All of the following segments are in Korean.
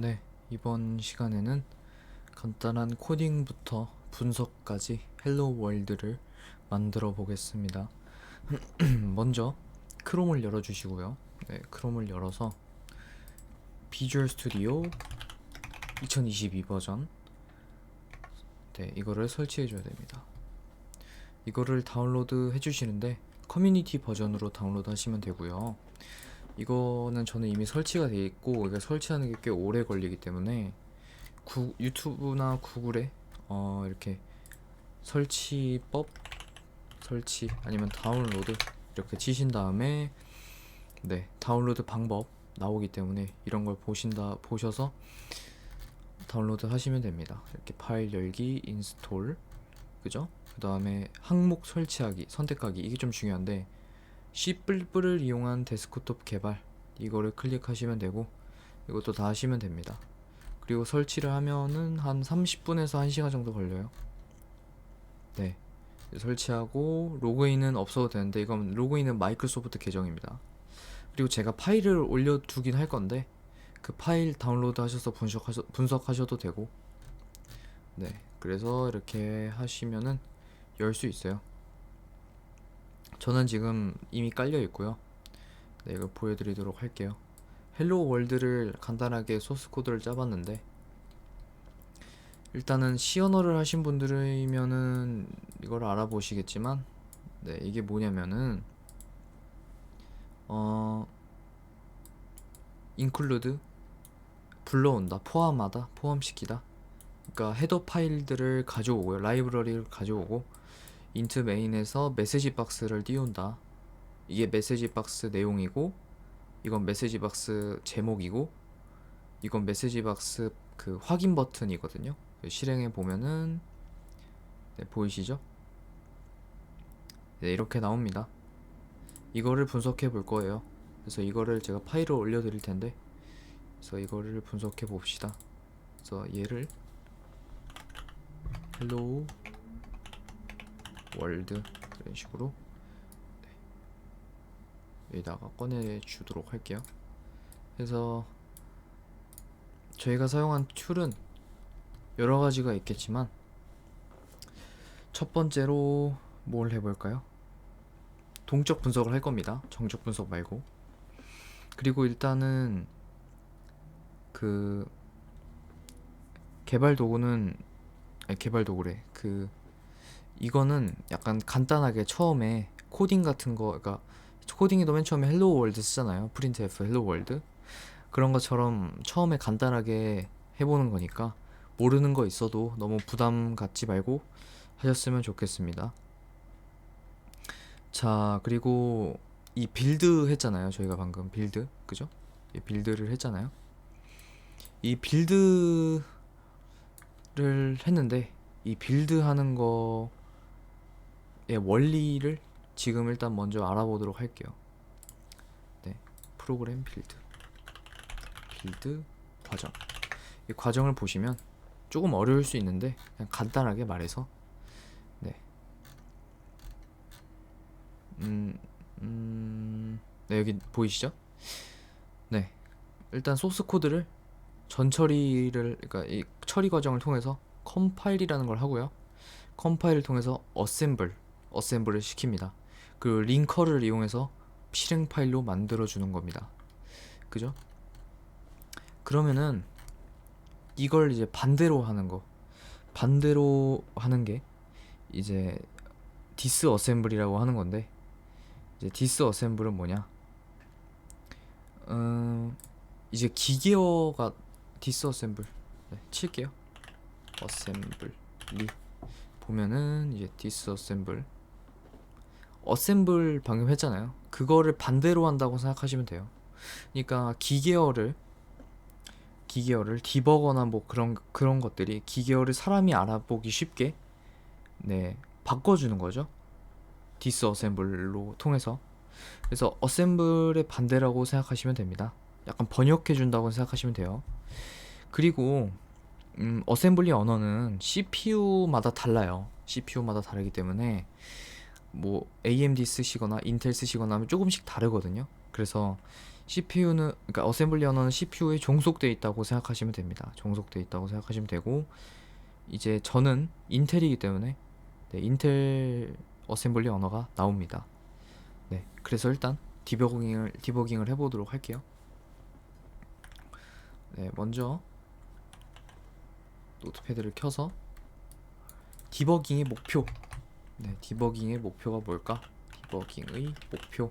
네, 이번 시간에는 간단한 코딩부터 분석까지 헬로 월드를 만들어 보겠습니다. 먼저 크롬을 열어 주시고요. 네, 크롬을 열어서 비주얼 스튜디오 2022 버전 네, 이거를 설치해 줘야 됩니다. 이거를 다운로드 해 주시는데 커뮤니티 버전으로 다운로드 하시면 되고요. 이거는 저는 이미 설치가 돼 있고 이거 설치하는 게 꽤 오래 걸리기 때문에 구, 유튜브나 구글에 어, 이렇게 설치법 설치 아니면 다운로드 이렇게 치신 다음에 네 다운로드 방법 나오기 때문에 이런 걸 보신다 보셔서 다운로드 하시면 됩니다. 이렇게 파일 열기 인스톨 그죠? 그 다음에 항목 설치하기 선택하기 이게 좀 중요한데 C++을 이용한 데스크톱 개발 이거를 클릭하시면 되고 이것도 다 하시면 됩니다. 그리고 설치를 하면은 한 30분에서 1시간 정도 걸려요. 네. 설치하고 로그인은 없어도 되는데 이건 로그인은 마이크로소프트 계정입니다. 그리고 제가 파일을 올려두긴 할 건데 그 파일 다운로드 하셔서 분석하셔, 분석하셔도 되고 네. 그래서 이렇게 하시면은 열 수 있어요. 저는 지금 이미 깔려 있고요. 네, 이걸 보여드리도록 할게요. 헬로 월드를 간단하게 소스 코드를 짜봤는데 일단은 C 언어를 하신 분들이면은 이걸 알아보시겠지만 네, 이게 뭐냐면은 어 include 불러온다, 포함하다, 포함시키다. 그러니까 헤더 파일들을 가져오고요. 라이브러리를 가져오고 인트 메인에서 메시지 박스를 띄운다. 이게 메시지 박스 내용이고 이건 메시지 박스 제목이고 이건 메시지 박스 그 확인 버튼이거든요. 실행해 보면은 네, 보이시죠? 네, 이렇게 나옵니다. 이거를 분석해 볼 거예요. 그래서 이거를 제가 파일을 올려 드릴 텐데 그래서 이거를 분석해 봅시다. 그래서 얘를 헬로우 월드 이런 식으로 네. 여기다가 꺼내 주도록 할게요. 그래서 저희가 사용한 툴은 여러 가지가 있겠지만 첫 번째로 뭘 해볼까요? 동적 분석을 할 겁니다. 정적 분석 말고. 그리고 일단은 그 개발 도구는 아니 개발 도구래. 그 이거는 약간 간단하게 처음에 코딩 같은 거 그러니까 코딩에도 맨 처음에 헬로 월드 쓰잖아요. 프린트F 헬로 월드. 그런 것처럼 처음에 간단하게 해보는 거니까 모르는 거 있어도 너무 부담 갖지 말고 하셨으면 좋겠습니다. 자, 그리고 이 빌드 했잖아요. 저희가 방금 빌드. 그죠? 이 빌드를 했잖아요. 이 빌드를 했는데 이 빌드 하는 거의 원리를 지금 일단 먼저 알아보도록 할게요. 네. 프로그램 빌드. 빌드 과정. 이 과정을 보시면 조금 어려울 수 있는데 그냥 간단하게 말해서 네. 음, 음, 네, 여기 보이시죠? 네. 일단 소스 코드를 전 처리를, 그러니까 이 처리 과정을 통해서 컴파일이라는 걸 하고요. 컴파일을 통해서 어셈블, 어셈블을 시킵니다. 그 링커를 이용해서 실행 파일로 만들어 주는 겁니다. 그죠? 그러면은 이걸 이제 반대로 하는 거. 반대로 하는 게 이제 디스 어셈블이라고 하는 건데 이제 디스 어셈블은 뭐냐? 음, 이제 기계어가 디스 어셈블 네, 칠게요. 어셈블리 보면은 이제 디스 어셈블 어셈블 방금 했잖아요. 그거를 반대로 한다고 생각하시면 돼요. 그러니까 기계어를 기계어를 디버거나 뭐 그런 그런 것들이 기계어를 사람이 알아보기 쉽게 네 바꿔주는 거죠. 디스 어셈블로 통해서 그래서 어셈블의 반대라고 생각하시면 됩니다. 약간 번역해 준다고 생각하시면 돼요. 그리고 음, 어셈블리 언어는 CPU마다 달라요. CPU마다 다르기 때문에 뭐 AMD 쓰시거나 인텔 쓰시거나 하면 조금씩 다르거든요. 그래서 CPU는 그러니까 어셈블리 언어는 CPU에 종속돼 있다고 생각하시면 됩니다. 종속돼 있다고 생각하시면 되고 이제 저는 인텔이기 때문에 네, 인텔 어셈블리 언어가 나옵니다. 네, 그래서 일단 디버깅을 디버깅을 해보도록 할게요. 네, 먼저 노트패드를 켜서 디버깅의 목표. 네, 디버깅의 목표가 뭘까? 디버깅의 목표.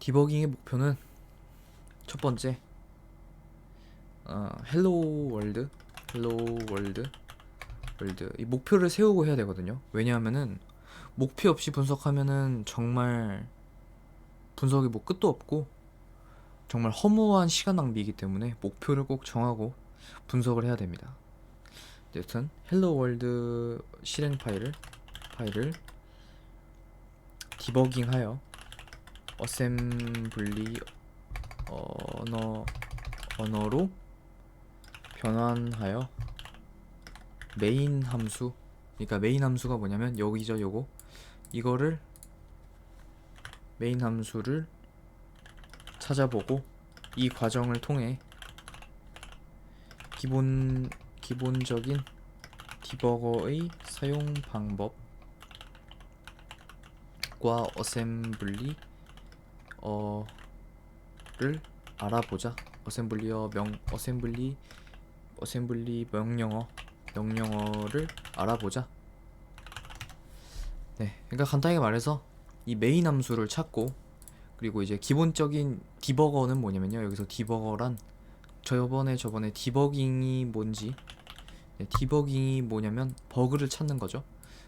디버깅의 목표는 첫 번째 어, 헬로 월드 헬로 월드 월드 이 목표를 세우고 해야 되거든요. 왜냐하면은 목표 없이 분석하면은 정말 분석이 뭐 끝도 없고 정말 허무한 시간 낭비이기 때문에 목표를 꼭 정하고 분석을 해야 됩니다. 여튼 헬로 월드 실행 파일을 파일을 디버깅하여 어셈블리 언어 언어로 변환하여 메인 함수 그러니까 메인 함수가 뭐냐면 여기죠 요거. 이거를 메인 함수를 찾아보고 이 과정을 통해 기본 기본적인 디버거의 사용 방법과 어셈블리 어를 알아보자. 어셈블리어 명 어셈블리 어셈블리 명령어 명령어를 알아보자. 네, 그러니까 간단하게 말해서 이 메인 함수를 찾고 그리고 이제 기본적인 디버거는 뭐냐면요. 여기서 디버거란 저번에 저번에 디버깅이 뭔지 네, 디버깅이 뭐냐면 버그를 찾는 거죠.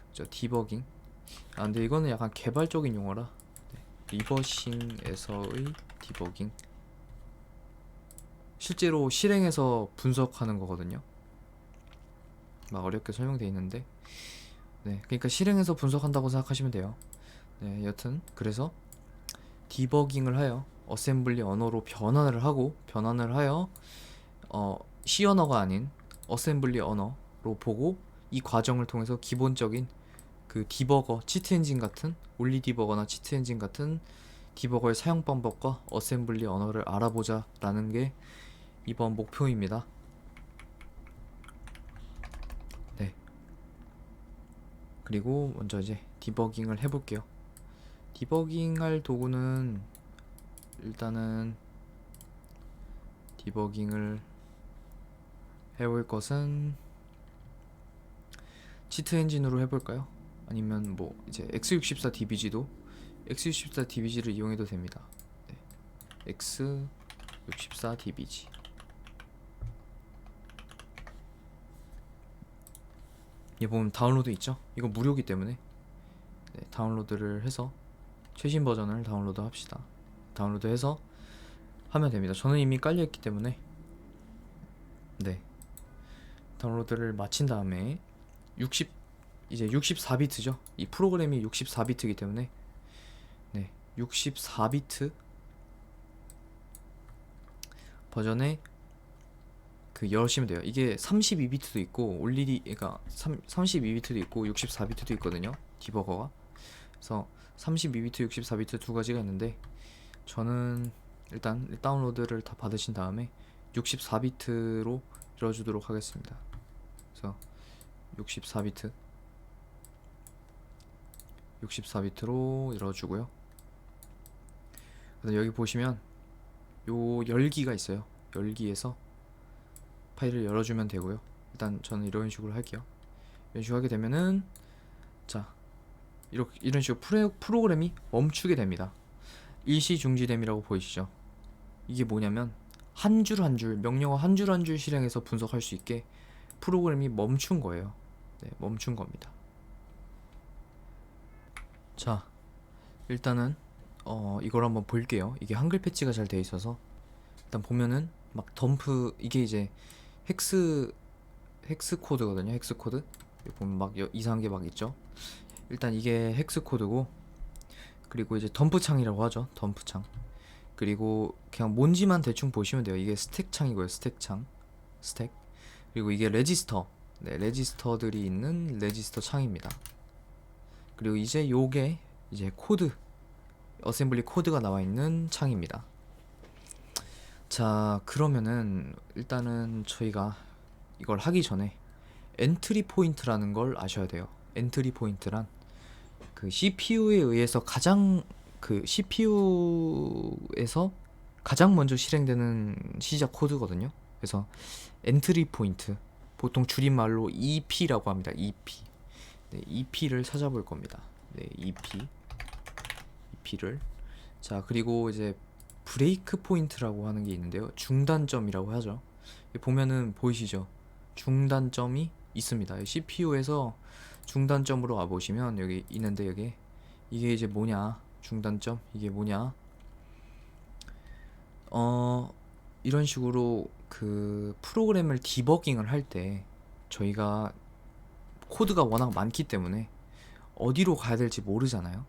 그죠? 디버깅. 아 근데 이거는 약간 개발적인 용어라 네, 리버싱에서의 디버깅. 실제로 실행해서 분석하는 거거든요. 막 어렵게 설명돼 있는데, 네, 그러니까 실행해서 분석한다고 생각하시면 돼요. 네, 여튼 그래서 디버깅을 하여 어셈블리 언어로 변환을 하고 변환을 하여 어, C 언어가 아닌 어셈블리 언어로 보고 이 과정을 통해서 기본적인 그 디버거, 치트 엔진 같은 올리 디버거나 치트 엔진 같은 디버거의 사용 방법과 어셈블리 언어를 알아보자 라는 게 이번 목표입니다. 네. 그리고 먼저 이제 디버깅을 해볼게요. 디버깅할 도구는 일단은 디버깅을 해볼 것은 치트 엔진으로 해볼까요? 아니면 뭐 이제 x64 DBG도 x64 DBG를 이용해도 됩니다. 네. x64 DBG 얘 보면 다운로드 있죠? 이거 무료기 때문에 네, 다운로드를 해서 최신 버전을 다운로드 합시다. 다운로드 해서 하면 됩니다. 저는 이미 깔려 있기 때문에 네 다운로드를 마친 다음에 60 이제 64비트죠. 이 프로그램이 64비트이기 때문에 네 64비트 버전의 그 열시면 돼요. 이게 32비트도 있고 올리디 그러니까 3, 32비트도 있고 64비트도 있거든요. 디버거가. 그래서 32비트, 64비트 두 가지가 있는데 저는 일단 다운로드를 다 받으신 다음에 64비트로 열어주도록 하겠습니다. 그래서 64비트 64비트로 열어주고요. 그다음 여기 보시면 요 열기가 있어요. 열기에서 파일을 열어주면 되고요. 일단 저는 이런 식으로 할게요. 이런 식으로 하게 되면은 자 이렇게 이런 식으로 프레, 프로그램이 멈추게 됩니다. 일시 중지됨이라고 보이시죠? 이게 뭐냐면 한 줄 한 줄 명령어 한 줄 한 줄 실행해서 분석할 수 있게 프로그램이 멈춘 거예요. 네, 멈춘 겁니다. 자, 일단은 어 이걸 한번 볼게요. 이게 한글 패치가 잘 돼 있어서 일단 보면은 막 덤프 이게 이제 헥스 헥스 코드거든요. 헥스 코드. 보면 막 여- 이상한 게 막 있죠. 일단 이게 헥스 코드고 그리고 이제 덤프 창이라고 하죠. 덤프 창. 그리고 그냥 뭔지만 대충 보시면 돼요. 이게 스택 창이고요. 스택 창. 스택. 그리고 이게 레지스터. 네, 레지스터들이 있는 레지스터 창입니다. 그리고 이제 요게 이제 코드 어셈블리 코드가 나와 있는 창입니다. 자, 그러면은 일단은 저희가 이걸 하기 전에 엔트리 포인트라는 걸 아셔야 돼요. 엔트리 포인트란 그 CPU에 의해서 가장 그 CPU에서 가장 먼저 실행되는 시작 코드거든요. 그래서 엔트리 포인트 보통 줄임말로 EP라고 합니다. EP. 네, EP를 찾아볼 겁니다. 네, EP. EP를 자, 그리고 이제 브레이크 포인트라고 하는 게 있는데요. 중단점이라고 하죠. 보면은 보이시죠? 중단점이 있습니다. CPU에서 중단점으로 와 보시면 여기 있는데 여기 이게 이제 뭐냐? 중단점 이게 뭐냐? 어 이런 식으로 그 프로그램을 디버깅을 할 때 저희가 코드가 워낙 많기 때문에 어디로 가야 될지 모르잖아요.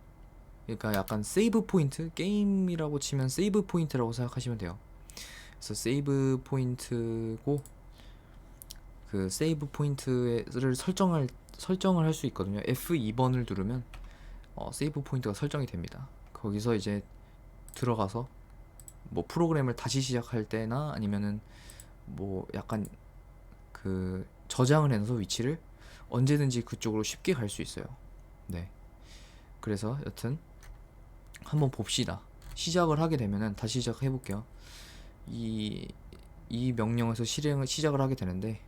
그러니까 약간 세이브 포인트 게임이라고 치면 세이브 포인트라고 생각하시면 돼요. 그래서 세이브 포인트고 그 세이브 포인트를 설정할 설정을 할 수 있거든요. F2번을 누르면 어, 세이브 포인트가 설정이 됩니다. 거기서 이제 들어가서 뭐 프로그램을 다시 시작할 때나 아니면은 뭐 약간 그 저장을 해놔서 위치를 언제든지 그쪽으로 쉽게 갈 수 있어요. 네. 그래서 여튼 한번 봅시다. 시작을 하게 되면은 다시 시작해 볼게요. 이, 이 명령에서 실행을 시작을 하게 되는데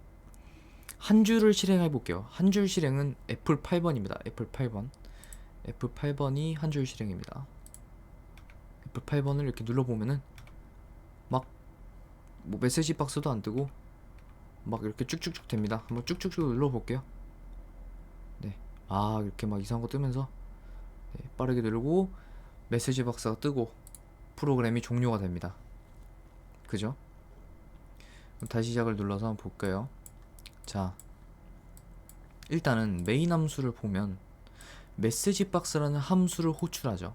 한 줄을 실행해 볼게요. 한 줄 실행은 애플 8번입니다. 애플 8번. 애플 8번이 한 줄 실행입니다. 애플 8번을 이렇게 눌러 보면은 막 뭐 메시지 박스도 안 뜨고 막 이렇게 쭉쭉쭉 됩니다. 한번 쭉쭉쭉 눌러 볼게요. 네. 아, 이렇게 막 이상한 거 뜨면서 네, 빠르게 누르고 메시지 박스가 뜨고 프로그램이 종료가 됩니다. 그죠? 그럼 다시 시작을 눌러서 한번 볼까요? 자, 일단은 메인 함수를 보면 메시지 박스라는 함수를 호출하죠.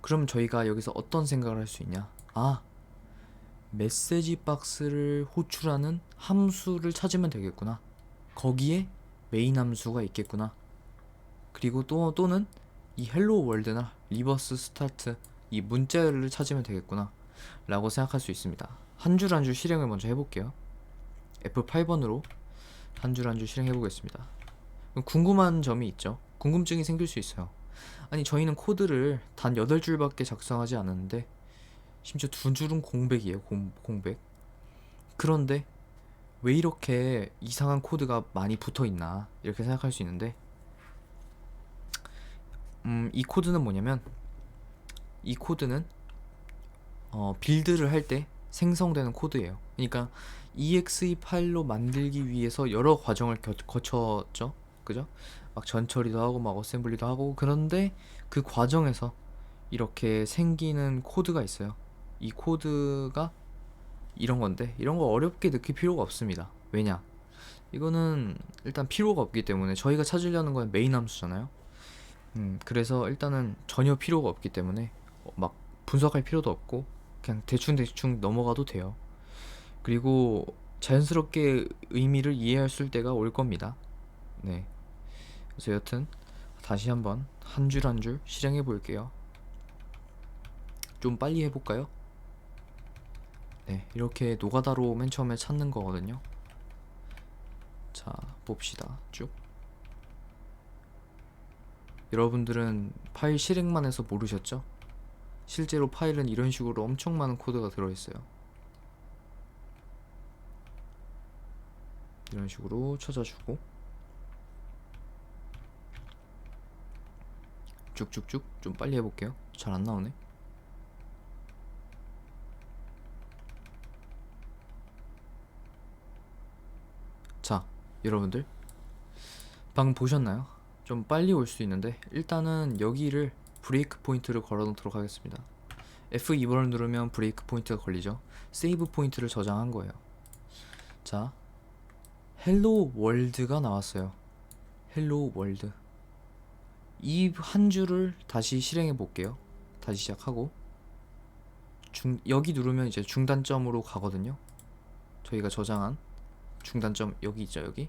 그럼 저희가 여기서 어떤 생각을 할 수 있냐? 아, 메시지 박스를 호출하는 함수를 찾으면 되겠구나. 거기에 메인 함수가 있겠구나. 그리고 또 또는 이 헬로 월드나 리버스 스타트 이 문자를 찾으면 되겠구나. 라고 생각할 수 있습니다. 한 줄 한 줄 실행을 먼저 해볼게요. F8번으로 한 줄 한 줄 실행해 보겠습니다. 궁금한 점이 있죠. 궁금증이 생길 수 있어요. 아니 저희는 코드를 단 8줄밖에 작성하지 않았는데 심지어 두 줄은 공백이에요. 공, 공백. 그런데 왜 이렇게 이상한 코드가 많이 붙어 있나 이렇게 생각할 수 있는데 음, 이 코드는 뭐냐면 이 코드는 어, 빌드를 할 때 생성되는 코드예요. 그러니까 exe 파일로 만들기 위해서 여러 과정을 겨, 거쳤죠. 그죠? 막 전처리도 하고 막 어셈블리도 하고 그런데 그 과정에서 이렇게 생기는 코드가 있어요. 이 코드가 이런 건데 이런 거 어렵게 느낄 필요가 없습니다. 왜냐? 이거는 일단 필요가 없기 때문에 저희가 찾으려는 건 메인 함수잖아요. 음, 그래서 일단은 전혀 필요가 없기 때문에 어, 막 분석할 필요도 없고 그냥 대충대충 넘어가도 돼요. 그리고 자연스럽게 의미를 이해할 수 때가 올 겁니다. 네. 그래서 여튼 다시 한번 한 줄 한 줄 실행해 볼게요. 좀 빨리 해볼까요? 네, 이렇게 노가다로 맨 처음에 찾는 거거든요. 자, 봅시다. 쭉. 여러분들은 파일 실행만 해서 모르셨죠? 실제로 파일은 이런 식으로 엄청 많은 코드가 들어있어요. 이런 식으로 찾아주고 쭉쭉쭉 좀 빨리 해볼게요. 잘 안 나오네. 자, 여러분들 방금 보셨나요? 좀 빨리 올 수 있는데 일단은 여기를 브레이크 포인트를 걸어 놓도록 하겠습니다. F2번을 누르면 브레이크 포인트가 걸리죠. 세이브 포인트를 저장한 거예요. 자, 헬로 월드가 나왔어요. 헬로 월드. 이 한 줄을 다시 실행해 볼게요. 다시 시작하고 중 여기 누르면 이제 중단점으로 가거든요. 저희가 저장한 중단점 여기 있죠, 여기.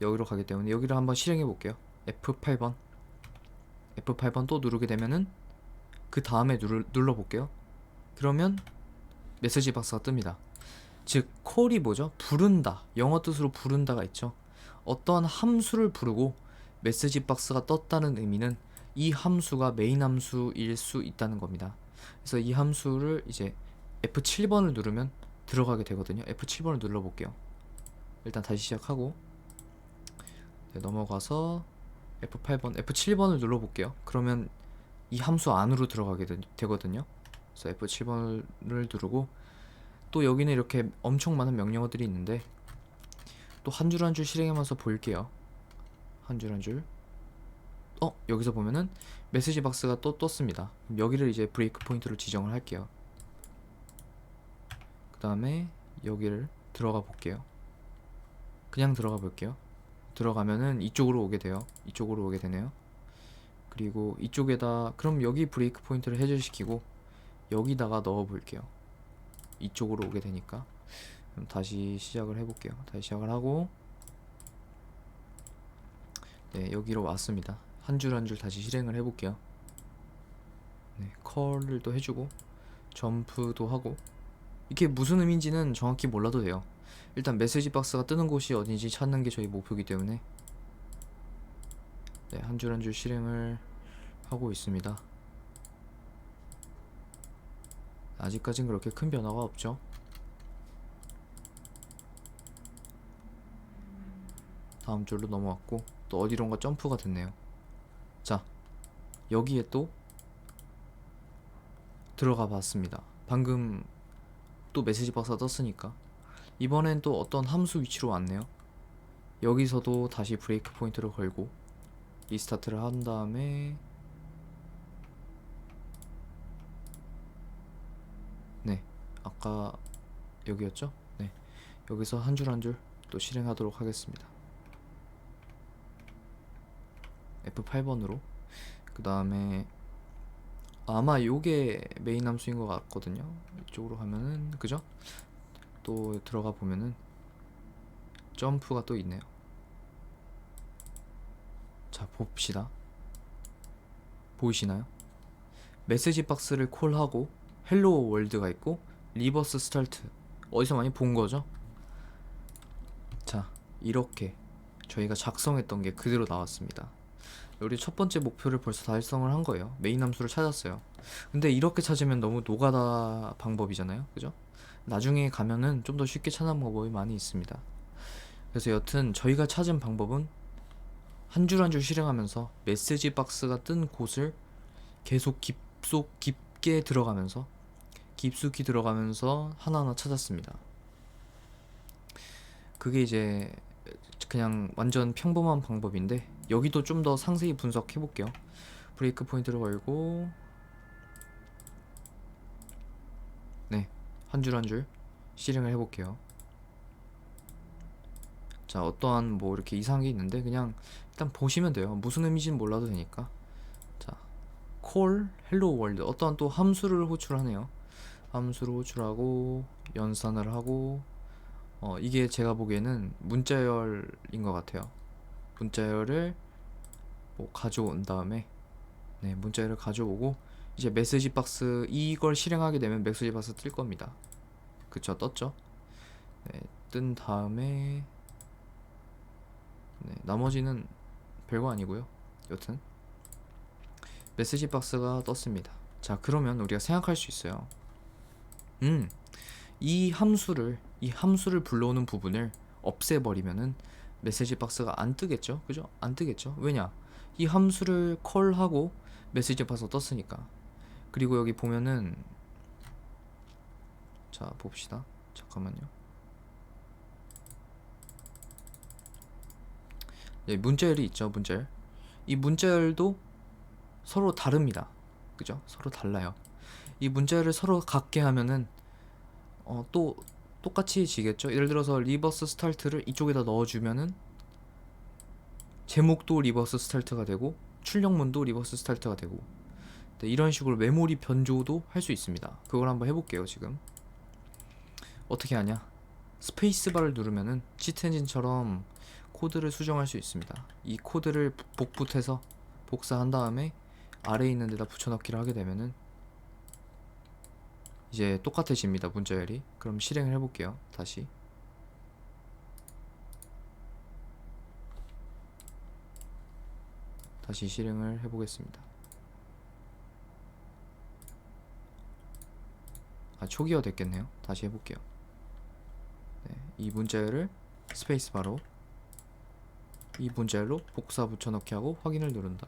여기로 가기 때문에 여기를 한번 실행해 볼게요. F8번. F8번 또 누르게 되면은 그 다음에 눌러, 눌러 볼게요. 그러면 메시지 박스가 뜹니다. 즉 콜이 뭐죠? 부른다. 영어 뜻으로 부른다가 있죠. 어떠한 함수를 부르고 메시지 박스가 떴다는 의미는 이 함수가 메인 함수일 수 있다는 겁니다. 그래서 이 함수를 이제 F7번을 누르면 들어가게 되거든요. F7번을 눌러 볼게요. 일단 다시 시작하고 네, 넘어가서 F8번, F7번을 눌러볼게요. 그러면 이 함수 안으로 들어가게 되, 되거든요. 그래서 F7번을 누르고 또 여기는 이렇게 엄청 많은 명령어들이 있는데 또 한 줄 한 줄 실행하면서 볼게요. 한 줄 한 줄. 어 여기서 보면은 메시지 박스가 또 떴습니다. 여기를 이제 브레이크 포인트로 지정을 할게요. 그 다음에 여기를 들어가 볼게요. 그냥 들어가 볼게요. 들어가면은 이쪽으로 오게 돼요. 이쪽으로 오게 되네요. 그리고 이쪽에다 그럼 여기 브레이크 포인트를 해제시키고 여기다가 넣어 볼게요. 이쪽으로 오게 되니까 다시 시작을 해볼게요. 다시 시작을 하고 네 여기로 왔습니다. 한 줄 한 줄 다시 실행을 해볼게요. 네 컬을 또 해주고 점프도 하고 이게 무슨 의미인지는 정확히 몰라도 돼요. 일단 메시지 박스가 뜨는 곳이 어딘지 찾는 게 저희 목표이기 때문에 네, 한 줄 한 줄 실행을 하고 있습니다. 아직까진 그렇게 큰 변화가 없죠. 다음 줄로 넘어왔고 또 어디론가 점프가 됐네요. 자, 여기에 또 들어가 봤습니다. 방금 또 메시지 박스가 떴으니까 이번엔 또 어떤 함수 위치로 왔네요. 여기서도 다시 브레이크 포인트를 걸고 리스타트를 한 다음에 네 아까 여기였죠? 네 여기서 한 줄 한 줄 또 실행하도록 하겠습니다. F8번으로 그 다음에 아마 요게 메인 함수인 것 같거든요. 이쪽으로 가면은 그죠? 또 들어가 보면은 점프가 또 있네요. 자 봅시다. 보이시나요? 메시지 박스를 콜하고 헬로 월드가 있고 리버스 스타트 어디서 많이 본 거죠? 자 이렇게 저희가 작성했던 게 그대로 나왔습니다. 우리 첫 번째 목표를 벌써 달성을 한 거예요. 메인 함수를 찾았어요. 근데 이렇게 찾으면 너무 노가다 방법이잖아요. 그죠? 나중에 가면은 좀 더 쉽게 찾는 방법이 많이 있습니다. 그래서 여튼 저희가 찾은 방법은 한 줄 한 줄 실행하면서 메시지 박스가 뜬 곳을 계속 깊속 깊게 들어가면서 깊숙이 들어가면서 하나하나 찾았습니다. 그게 이제 그냥 완전 평범한 방법인데 여기도 좀 더 상세히 분석해 볼게요. 브레이크 포인트를 걸고 네, 한 줄 한 줄 실행을 해 볼게요. 자, 어떠한 뭐 이렇게 이상한 게 있는데 그냥 일단 보시면 돼요. 무슨 의미인지는 몰라도 되니까. 자, 콜 헬로 월드 어떠한 또 함수를 호출하네요. 함수를 호출하고 연산을 하고 어, 이게 제가 보기에는 문자열인 것 같아요. 문자열을 뭐 가져온 다음에 네, 문자열을 가져오고 이제 메시지 박스 이걸 실행하게 되면 메시지 박스 뜰 겁니다. 그쵸 떴죠? 네, 뜬 다음에 네, 나머지는 별거 아니고요. 여튼 메시지 박스가 떴습니다. 자 그러면 우리가 생각할 수 있어요. 음, 이 함수를 이 함수를 불러오는 부분을 없애버리면은 메시지 박스가 안 뜨겠죠? 그죠? 안 뜨겠죠? 왜냐? 이 함수를 콜하고 메시지 박스가 떴으니까. 그리고 여기 보면은 자 봅시다. 잠깐만요. 네, 문자열이 있죠, 문자열. 이 문자열도 서로 다릅니다. 그죠? 서로 달라요. 이 문자열을 서로 같게 하면은 어, 또 똑같이 지겠죠? 예를 들어서 리버스 스타트를 이쪽에다 넣어주면은 제목도 리버스 스타트가 되고 출력문도 리버스 스타트가 되고 네, 이런 식으로 메모리 변조도 할 수 있습니다. 그걸 한번 해볼게요 지금. 어떻게 하냐? 스페이스바를 누르면은 치트 엔진처럼 코드를 수정할 수 있습니다. 이 코드를 복붙해서 복사한 다음에 아래에 있는 데다 붙여넣기를 하게 되면은 이제 똑같아집니다 문자열이. 그럼 실행을 해볼게요 다시. 다시 실행을 해보겠습니다 아 초기화 됐겠네요. 다시 해볼게요. 네, 이 문자열을 스페이스 바로 이 문자열로 복사 붙여넣기 하고 확인을 누른다.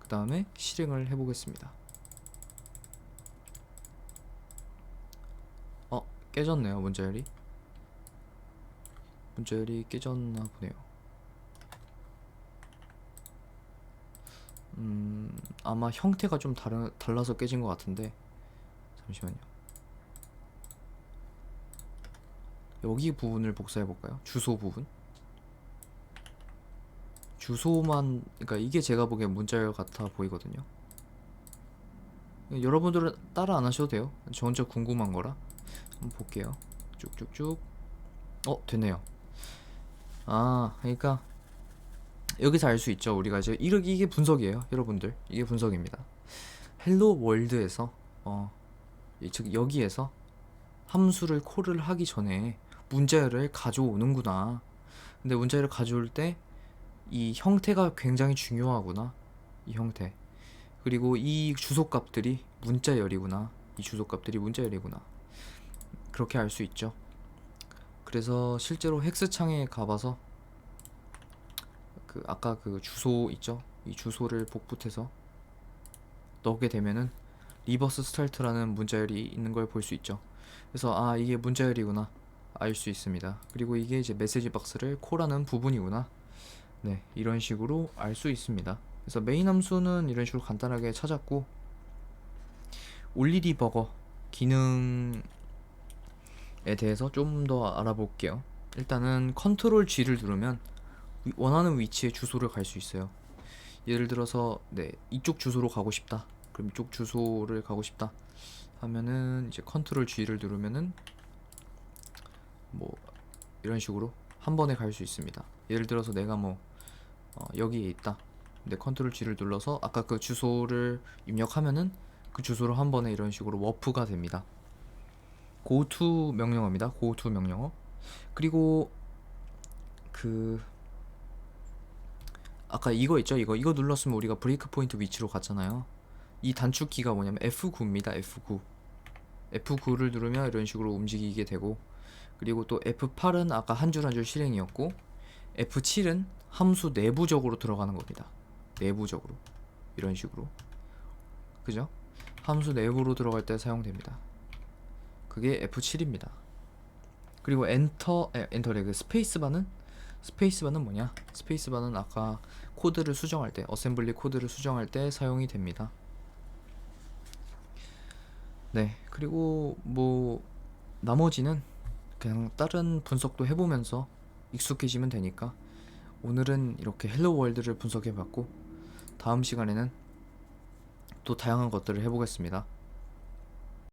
그 다음에 실행을 해보겠습니다. 어 깨졌네요 문자열이. 문자열이 깨졌나 보네요. 음 아마 형태가 좀 다르, 달라서 깨진 것 같은데. 잠시만요 여기 부분을 복사해 볼까요? 주소 부분? 주소만 그러니까 이게 제가 보기엔 문자열 같아 보이거든요. 여러분들은 따라 안 하셔도 돼요. 저 혼자 궁금한 거라. 한번 볼게요. 쭉쭉쭉. 어 됐네요. 아 그러니까 여기서 알 수 있죠 우리가 이제. 이게 이게 분석이에요 여러분들. 이게 분석입니다. 헬로 월드에서 어 이- 즉 여기에서 함수를 콜을 하기 전에 문자열을 가져오는구나. 근데 문자열을 가져올 때 이 형태가 굉장히 중요하구나 이 형태. 그리고 이 주소값들이 문자열이구나 이 주소값들이 문자열이구나. 그렇게 알 수 있죠. 그래서 실제로 헥스창에 가봐서 그 아까 그 주소 있죠? 이 주소를 복붙해서 넣게 되면은 리버스 스타트라는 문자열이 있는 걸 볼 수 있죠. 그래서 아 이게 문자열이구나 알 수 있습니다. 그리고 이게 이제 메시지 박스를 콜하는 부분이구나. 네 이런 식으로 알 수 있습니다. 그래서 메인 함수는 이런 식으로 간단하게 찾았고 올리디 버거 기능에 대해서 좀 더 알아볼게요. 일단은 컨트롤 G를 누르면 위- 원하는 위치에 주소를 갈 수 있어요. 예를 들어서 네 이쪽 주소로 가고 싶다. 그럼 이쪽 주소를 가고 싶다. 하면은 이제 컨트롤 G를 누르면은 뭐 이런 식으로 한 번에 갈 수 있습니다. 예를 들어서 내가 뭐 어, 여기에 있다. 근데 컨트롤 G를 눌러서 아까 그 주소를 입력하면은 그 주소로 한 번에 이런 식으로 워프가 됩니다. 고투 명령어입니다. 고투 명령어. 그리고 그 아까 이거 있죠? 이거. 이거 눌렀으면 우리가 브레이크 포인트 위치로 갔잖아요. 이 단축키가 뭐냐면 F9입니다. F9 F9를 누르면 이런 식으로 움직이게 되고 그리고 또 F8은 아까 한 줄 한 줄 실행이었고 F7은 함수 내부적으로 들어가는 겁니다. 내부적으로. 이런 식으로. 그죠? 함수 내부로 들어갈 때 사용됩니다. 그게 F7입니다. 그리고 엔터 에, 엔터래 그 스페이스바는 스페이스바는 뭐냐? 스페이스바는 아까 코드를 수정할 때 어셈블리 코드를 수정할 때 사용이 됩니다. 네, 그리고 뭐 나머지는 그냥 다른 분석도 해보면서 익숙해지면 되니까 오늘은 이렇게 헬로 월드를 분석해봤고 다음 시간에는 또 다양한 것들을 해보겠습니다.